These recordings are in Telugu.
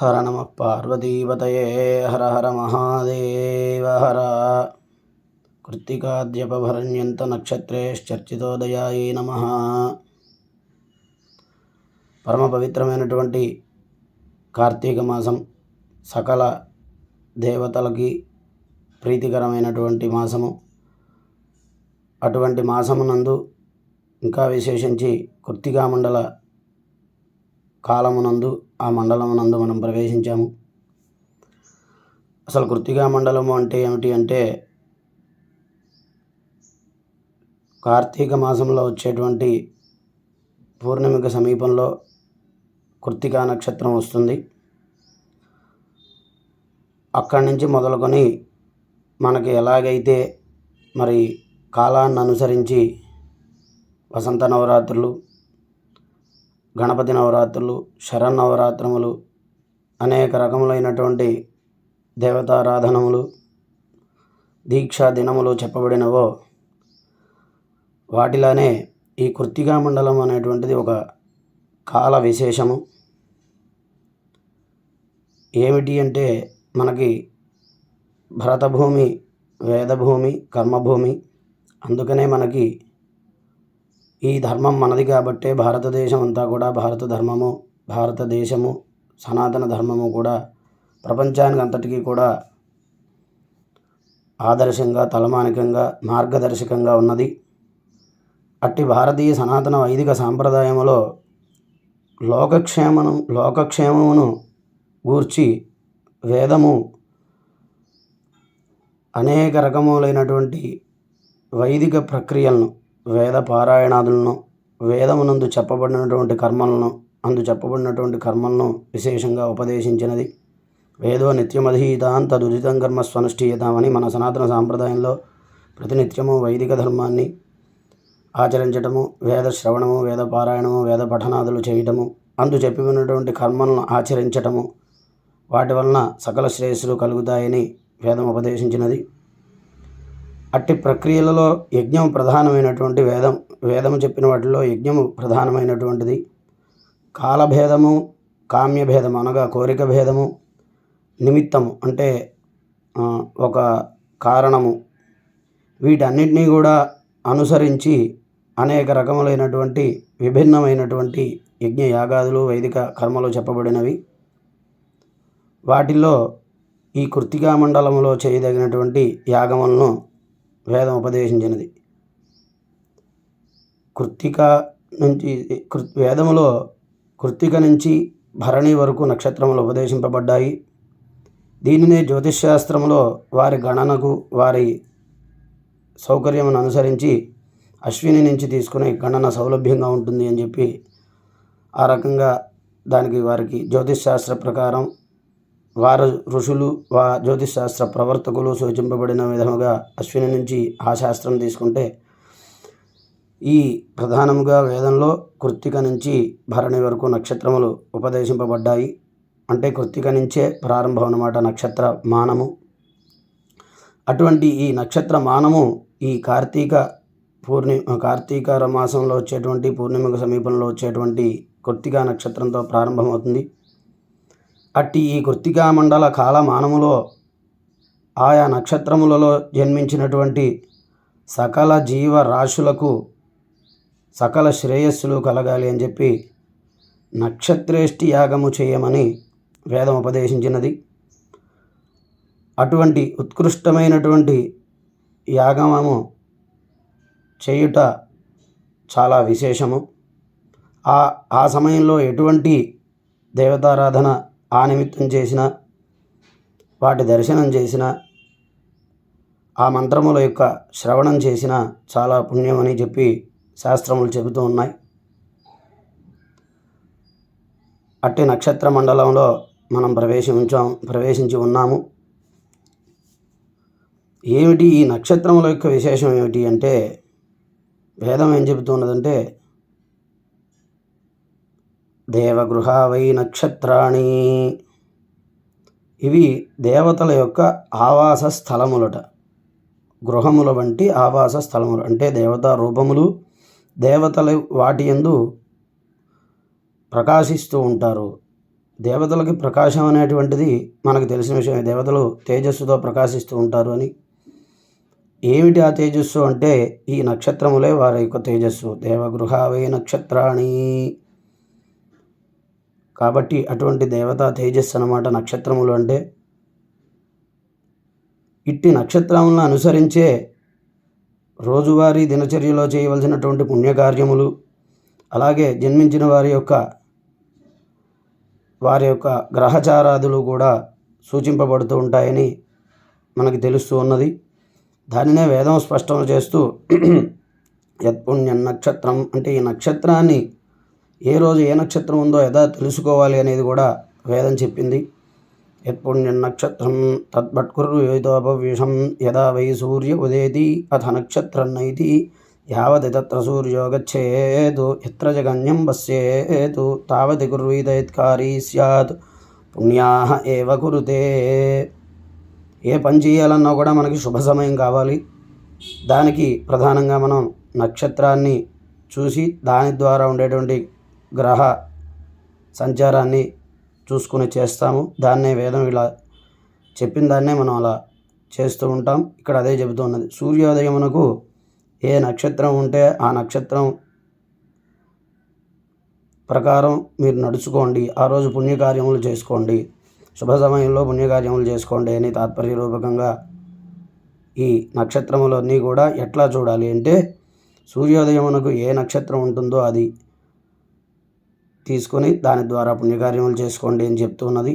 హర నమ పార్వతీపతయే హర హర మహాదేవ హర కృత్తికాద్యపభరణ్యంత నక్షత్రేశ్చర్చితోదయాయ నమ పరమ పవిత్రమైనటువంటి కార్తీక మాసం సకల దేవతలకి ప్రీతికరమైనటువంటి మాసము. అటువంటి మాసమునందు ఇంకా విశేషించి కృత్తికా మండల కాలమునందు ఆ మండలమునందు మనం ప్రవేశించాము. అసలు కృత్తికా మండలము అంటే ఏమిటి అంటే కార్తీక మాసంలో వచ్చేటువంటి పూర్ణిమకి సమీపంలో కృత్తికా నక్షత్రం వస్తుంది. అక్కడి నుంచి మొదలుకొని మనకి ఎలాగైతే మరి కాలాన్ని అనుసరించి వసంత నవరాత్రులు గణపతి నవరాత్రులు శరన్నవరాత్రములు అనేక రకములైనటువంటి దేవతారాధనములు దీక్షా దినములు చెప్పబడినవో వాటిలానే ఈ కృత్తికా మండలం అనేటువంటిది ఒక కాల విశేషము. ఏమిటి అంటే మనకి భరతభూమి వేదభూమి కర్మభూమి అందుకనే మనకి ఈ ధర్మం మనది కాబట్టే భారతదేశం అంతా కూడా భారత ధర్మము భారతదేశము సనాతన ధర్మము కూడా ప్రపంచానికి అంతటికీ కూడా ఆదర్శంగా తలమానికంగా మార్గదర్శకంగా ఉన్నది. అట్టి భారతీయ సనాతన వైదిక సాంప్రదాయములో లోకక్షేమను లోకక్షేమమును గూర్చి వేదము అనేక రకములైనటువంటి వైదిక ప్రక్రియలను వేద పారాయణాదులను వేదమునందు చెప్పబడినటువంటి కర్మలను అందు చెప్పబడినటువంటి కర్మలను విశేషంగా ఉపదేశించినది. వేదో నిత్యమధీతాన్ తదుదితం కర్మ స్వనుష్ఠీయతామని మన సనాతన సాంప్రదాయంలో ప్రతినిత్యము వైదిక ధర్మాన్ని ఆచరించటము వేద శ్రవణము వేద పారాయణము వేద పఠనాదులు చేయటము అందు చెప్పినటువంటి కర్మలను ఆచరించటము వాటి వలన సకల శ్రేయస్సులు కలుగుతాయని వేదం ఉపదేశించినది. అట్టి ప్రక్రియలలో యజ్ఞం ప్రధానమైనటువంటి వేదం. వేదము చెప్పిన వాటిలో యజ్ఞము ప్రధానమైనటువంటిది. కాలభేదము కామ్యభేదము అనగా కోరిక భేదము నిమిత్తము అంటే ఒక కారణము. వీటన్నిటినీ కూడా అనుసరించి అనేక రకములైనటువంటి విభిన్నమైనటువంటి యజ్ఞ యాగాదులు వైదిక కర్మలు చెప్పబడినవి. వాటిల్లో ఈ కృత్తికా మండలంలో చేయదగినటువంటి యాగములను వేదం ఉపదేశించినది. కృత్తిక నుంచి వేదములో కృత్తిక నుంచి భరణి వరకు నక్షత్రములు ఉపదేశింపబడ్డాయి. దీనినే జ్యోతిష్శాస్త్రంలో వారి గణనకు వారి సౌకర్యమును అనుసరించి అశ్విని నుంచి తీసుకునే గణన సౌలభ్యంగా ఉంటుంది అని చెప్పి ఆ రకంగా దానికి వారికి జ్యోతిష్శాస్త్ర ప్రకారం వారు ఋషులు వా జ్యోతిశాస్త్ర ప్రవర్తకులు సూచింపబడిన విధముగా అశ్విని నుంచి ఆ శాస్త్రం తీసుకుంటే ఈ ప్రధానముగా వేదంలో కృత్తిక నుంచి భరణి వరకు నక్షత్రములు ఉపదేశింపబడ్డాయి. అంటే కృత్తిక నుంచే ప్రారంభం అన్నమాట నక్షత్ర మానము. అటువంటి ఈ నక్షత్ర మానము ఈ కార్తీక పూర్ణి కార్తీక మాసంలో వచ్చేటువంటి పూర్ణిమకు సమీపంలో వచ్చేటువంటి కృత్తిక నక్షత్రంతో ప్రారంభమవుతుంది. అట్టి ఈ కృత్తికా మండల కాలమానములో ఆయా నక్షత్రములలో జన్మించినటువంటి సకల జీవ రాశులకు సకల శ్రేయస్సులు కలగాలి అని చెప్పి నక్షత్రేష్టి యాగము చేయమని వేదం ఉపదేశించినది. అటువంటి ఉత్కృష్టమైనటువంటి యాగమము చేయుట చాలా విశేషము. ఆ ఆ సమయంలో ఎటువంటి దేవతారాధన ఆ నిమిత్తం చేసిన వాటి దర్శనం చేసిన ఆ మంత్రముల యొక్క శ్రవణం చేసిన చాలా పుణ్యం అని చెప్పి శాస్త్రములు చెబుతూ ఉన్నాయి. అట్టి నక్షత్ర మండలంలో మనం ప్రవేశించాం ప్రవేశించి ఉన్నాము. ఏమిటి ఈ నక్షత్రముల యొక్క విశేషం ఏమిటి అంటే వేదం ఏం చెబుతున్నదంటే దేవగృహ వై నక్షత్రాణి. ఇవి దేవతల యొక్క ఆవాస స్థలములట. గృహముల వంటి ఆవాస స్థలములు అంటే దేవతా రూపములు దేవతలు వాటి ఎందు ప్రకాశిస్తూ ఉంటారు. దేవతలకి ప్రకాశం అనేటువంటిది మనకు తెలిసిన విషయమే. దేవతలు తేజస్సుతో ప్రకాశిస్తూ ఉంటారు అని. ఏమిటి ఆ తేజస్సు అంటే ఈ నక్షత్రములే వారి యొక్క తేజస్సు. దేవగృహావే నక్షత్రాణి. కాబట్టి అటువంటి దేవతా తేజస్సు అన్నమాట నక్షత్రములు అంటే ఇట్టి నక్షత్రములను అనుసరించే రోజువారీ దినచర్యలో చేయవలసినటువంటి పుణ్యకార్యములు అలాగే జన్మించిన వారి యొక్క వారి యొక్క గ్రహచారాదులు కూడా సూచింపబడుతూ ఉంటాయని మనకి తెలుస్తూ ఉన్నది. దానినే వేదం స్పష్టం చేస్తూ యత్పుణ్య నక్షత్రం అంటే ఈ నక్షత్రాన్ని ఏ రోజు ఏ నక్షత్రం ఉందో యథా తెలుసుకోవాలి అనేది కూడా వేదం చెప్పింది. యత్పుణ్యం నక్షత్రం తద్భట్కురు యోతోపవిషం యదా వై సూర్య ఉదేతి అథ నక్షత్రం నైతి యావది తత్ర సూర్యో గచ్చేతు ఎత్ర జగన్యం పశ్యేతు తావతి కుర్వీతయత్కారీ స్యాత్ పుణ్యా ఏవ కురుతే. ఏ పని చేయాలన్నా కూడా మనకి శుభ సమయం కావాలి. దానికి ప్రధానంగా మనం నక్షత్రాన్ని చూసి దాని ద్వారా ఉండేటువంటి గ్రహ సంచారాన్ని చూసుకుని చేస్తాము. దాన్నే వేదం ఇలా చెప్పిన దాన్నే మనం అలా చేస్తూ ఉంటాం. ఇక్కడ అదే చెబుతున్నది సూర్యోదయమునకు ఏ నక్షత్రం ఉంటే ఆ నక్షత్రం ప్రకారం మీరు నడుచుకోండి. ఆ రోజు పుణ్యకార్యములు చేసుకోండి. శుభ సమయంలో పుణ్యకార్యములు చేసుకోండి అని తాత్పర్యరూపకంగా ఈ నక్షత్రములన్నీ కూడా ఎట్లా చూడాలి అంటే సూర్యోదయమునకు ఏ నక్షత్రం ఉంటుందో అది తీసుకొని దాని ద్వారా పుణ్యకార్యములు చేసుకోండి అని చెప్తున్నది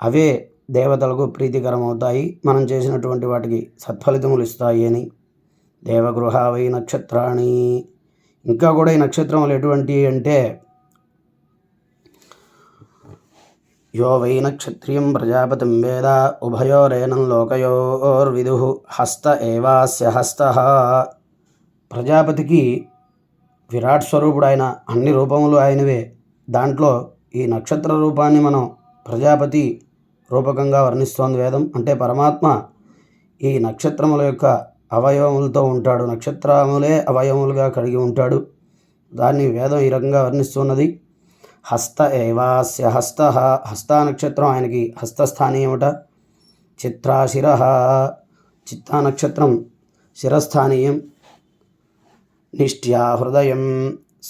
అవే దేవతలకు ప్రీతికరం అవుతాయి మనం చేసినటువంటి వాటికి సత్ఫలితములు ఇస్తాయి అని. దేవగృహావై నక్షత్రాణి. ఇంకా కూడా ఈ నక్షత్రములు ఎటువంటి అంటే యో వై నక్షత్రియం ప్రజాపతిం వేద ఉభయోరేనం లోకయోర్విదు హస్త ఏవాస్య హస్త. ప్రజాపతికి విరాట్ స్వరూపుడు ఆయన అన్ని రూపములు ఆయనవే. దాంట్లో ఈ నక్షత్ర రూపాన్ని మనం ప్రజాపతి రూపకంగా వర్ణిస్తోంది వేదం. అంటే పరమాత్మ ఈ నక్షత్రముల యొక్క అవయవములతో ఉంటాడు. నక్షత్రములే అవయవములుగా కలిగి ఉంటాడు. దాన్ని వేదం ఈ రకంగా వర్ణిస్తున్నది. హస్త ఏవాస్య హస్త హస్త నక్షత్రం ఆయనకి హస్తస్థానీయమట. చిత్రాశిర చిత్తా నక్షత్రం శిరస్థానీయం. నిష్ఠ్యా హృదయం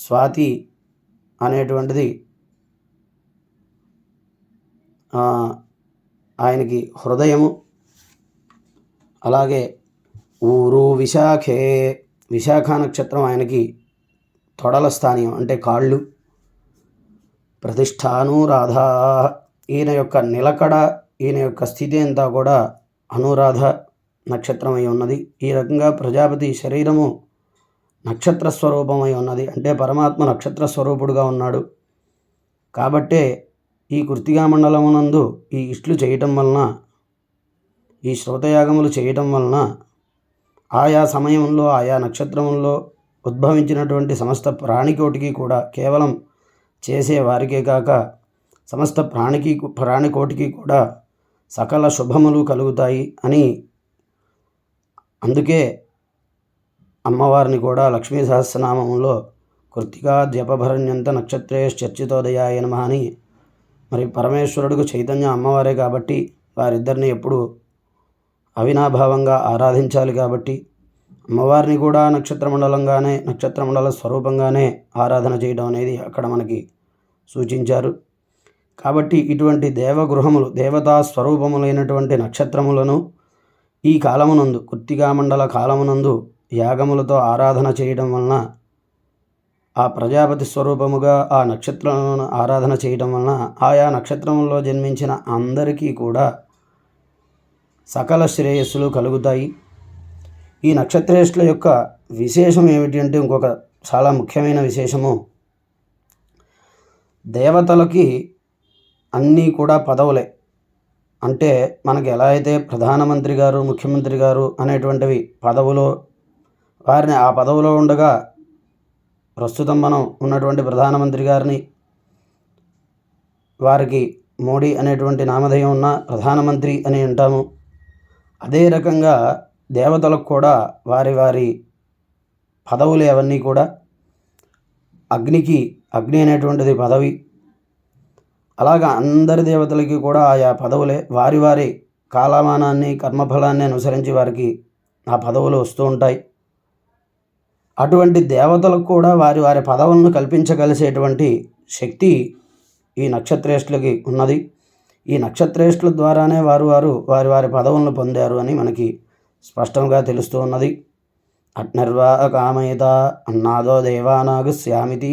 స్వాతి అనేటువంటిది ఆయనకి హృదయము. అలాగే ఊరు విశాఖే విశాఖ నక్షత్రం ఆయనకి తొడల స్థానీయం అంటే కాళ్ళు. ప్రతిష్టానురాధ ఈయన యొక్క నిలకడ ఈయన యొక్క స్థితి అంతా కూడా అనురాధ నక్షత్రం అయి ఉన్నది. ఈ రకంగా ప్రజాపతి శరీరము నక్షత్ర స్వరూపమై ఉన్నది. అంటే పరమాత్మ నక్షత్ర స్వరూపుడుగా ఉన్నాడు. కాబట్టే ఈ కృతిగా మండలమునందు ఈ ఇట్లు చేయటం వలన ఈ శ్రోతయాగములు చేయటం వలన ఆయా సమయంలో ఆయా నక్షత్రముల్లో ఉద్భవించినటువంటి సమస్త ప్రాణికోటికి కూడా కేవలం చేసే వారికే కాక సమస్త ప్రాణికి ప్రాణికోటికి కూడా సకల శుభములు కలుగుతాయి అని అందుకే అమ్మవారిని కూడా లక్ష్మీ సహస్రనామంలో కృతికా జపభరణ్యంత నక్షత్రేశ్చర్చితోదయాయ నమ అని. మరి పరమేశ్వరుడికి చైతన్య అమ్మవారే కాబట్టి వారిద్దరిని ఎప్పుడు అవినాభావంగా ఆరాధించాలి కాబట్టి అమ్మవారిని కూడా నక్షత్ర మండలంగానే నక్షత్ర మండల స్వరూపంగానే ఆరాధన చేయడం అనేది అక్కడ మనకి సూచించారు. కాబట్టి ఇటువంటి దేవగృహములు దేవతా స్వరూపములైనటువంటి నక్షత్రములను ఈ కాలమునందు కృత్తికామండల కాలమునందు యాగములతో ఆరాధన చేయడం వలన ఆ ప్రజాపతి స్వరూపముగా ఆ నక్షత్రములను ఆరాధన చేయడం వలన ఆయా నక్షత్రముల్లో జన్మించిన అందరికీ కూడా సకల శ్రేయస్సులు కలుగుతాయి. ఈ నక్షత్రేష్ల యొక్క విశేషం ఏమిటి అంటే ఇంకొక చాలా ముఖ్యమైన విశేషము. దేవతలకి అన్నీ కూడా పదవులే. అంటే మనకి ఎలా అయితే ప్రధానమంత్రి గారు ముఖ్యమంత్రి గారు అనేటువంటివి పదవులో వారిని ఆ పదవిలో ఉండగా ప్రస్తుతం మనం ఉన్నటువంటి ప్రధానమంత్రి గారిని వారికి మోడీ అనేటువంటి నామధేయం ఉన్న ప్రధానమంత్రి అని అంటాము. అదే రకంగా దేవతలకు కూడా వారి వారి పదవులు అవన్నీ కూడా. అగ్నికి అగ్ని అనేటువంటిది పదవి. అలాగా అందరి దేవతలకి కూడా ఆయా పదవులే. వారి వారి కాలమానాన్ని కర్మఫలాన్ని అనుసరించి వారికి ఆ పదవులు వస్తూ ఉంటాయి. అటువంటి దేవతలకు కూడా వారి వారి పదవులను కల్పించగలిసేటువంటి శక్తి ఈ నక్షత్రేష్ఠులకి ఉన్నది. ఈ నక్షత్రేష్ఠుల ద్వారానే వారు వారు వారి వారి పదవులను పొందారు అని మనకి స్పష్టంగా తెలుస్తూ ఉన్నది. అట్నర్వా కామయత అన్నాదో దేవానాగు శ్యామితి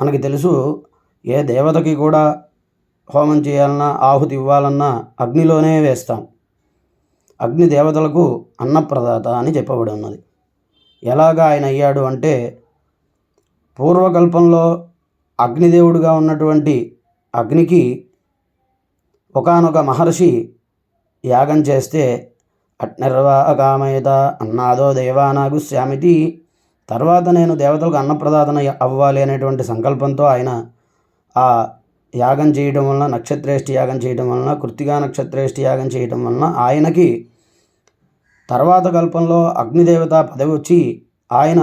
మనకి తెలుసు ఏ దేవతకి కూడా హోమం చేయాలన్నా ఆహుతి ఇవ్వాలన్నా అగ్నిలోనే వేస్తాం. అగ్ని దేవతలకు అన్నప్రదాత అని చెప్పబడి ఉన్నది. ఎలాగా ఆయన అయ్యాడు అంటే పూర్వకల్పంలో అగ్నిదేవుడుగా ఉన్నటువంటి అగ్నికి ఒకానొక మహర్షి యాగం చేస్తే అట్నిర్వాకామయత అన్నాదో దేవానాగు శ్యామితి తర్వాత నేను దేవతలకు అన్నప్రదాతన అవ్వాలి అనేటువంటి సంకల్పంతో ఆయన ఆ యాగం చేయడం వలన నక్షత్రేష్టి యాగం చేయడం వలన కృత్తిగా నక్షత్రేష్టి యాగం చేయడం వలన ఆయనకి తర్వాత కల్పంలో అగ్నిదేవత పదవి వచ్చి ఆయన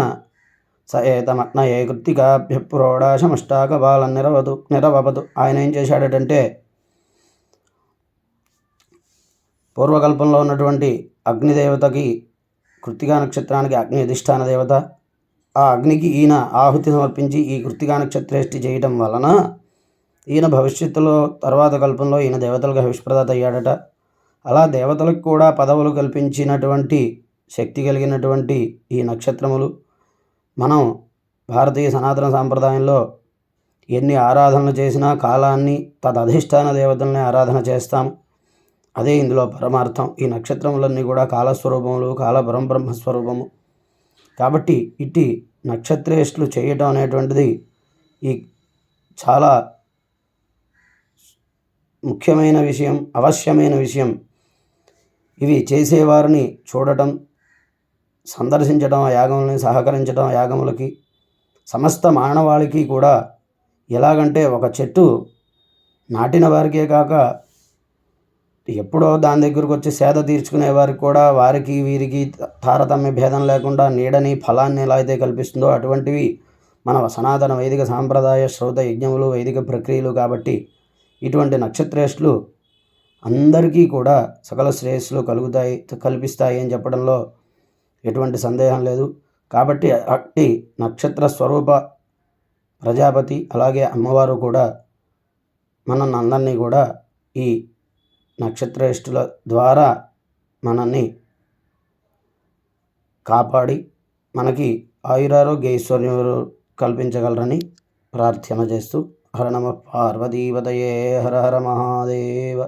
స ఏతమగ్న ఏ కృత్తికాభ్య బాల నిరవదు నిరవపదు ఆయన ఏం చేశాడటంటే పూర్వకల్పంలో ఉన్నటువంటి అగ్నిదేవతకి కృత్తికా నక్షత్రానికి అగ్ని అధిష్టాన దేవత ఆ అగ్నికి ఈయన ఆహుతి సమర్పించి ఈ కృత్తికా నక్షత్రేష్టి చేయటం వలన ఈయన భవిష్యత్తులో తర్వాత కల్పంలో ఈయన దేవతలకు హవిష్ప్రదాత అయ్యాడట అలా దేవతలకు కూడా పదవులు కల్పించినటువంటి శక్తి కలిగినటువంటి ఈ నక్షత్రములు. మనం భారతీయ సనాతన సాంప్రదాయంలో ఎన్ని ఆరాధనలు చేసినా కాలాన్ని తదధిష్టాన దేవతల్ని ఆరాధన చేస్తాం. అదే ఇందులో పరమార్థం. ఈ నక్షత్రములన్నీ కూడా కాలస్వరూపములు కాల పరంబ్రహ్మస్వరూపము. కాబట్టి ఇట్టి నక్షత్రేష్లు చేయటం అనేటువంటిది ఈ చాలా ముఖ్యమైన విషయం అవశ్యమైన విషయం. ఇవి చేసేవారిని చూడటం సందర్శించడం యాగములని సహకరించడం యాగములకి సమస్త మానవాళికి కూడా ఎలాగంటే ఒక చెట్టు నాటిన వారికే కాక ఎప్పుడో దాని దగ్గరకు వచ్చి సేద తీర్చుకునే వారికి కూడా వారికి వీరికి తారతమ్య భేదం లేకుండా నీడని ఫలాన్ని ఎలా అయితే కల్పిస్తుందో అటువంటివి మన సనాతన వైదిక సాంప్రదాయ శ్రౌత యజ్ఞములు వైదిక ప్రక్రియలు కాబట్టి ఇటువంటి నక్షత్రేష్లు అందరికీ కూడా సకల శ్రేయస్సులు కలుగుతాయి కల్పిస్తాయి అని చెప్పడంలో ఎటువంటి సందేహం లేదు. కాబట్టి అట్టి నక్షత్ర స్వరూప ప్రజాపతి అలాగే అమ్మవారు కూడా మనల్ని అందరినీ కూడా ఈ నక్షత్రేష్ఠుల ద్వారా మనల్ని కాపాడి మనకి ఆయురారోగ్య కల్పించగలరని ప్రార్థన చేస్తూ హర నమ పార్వతీపతయే హర హర మహాదేవ.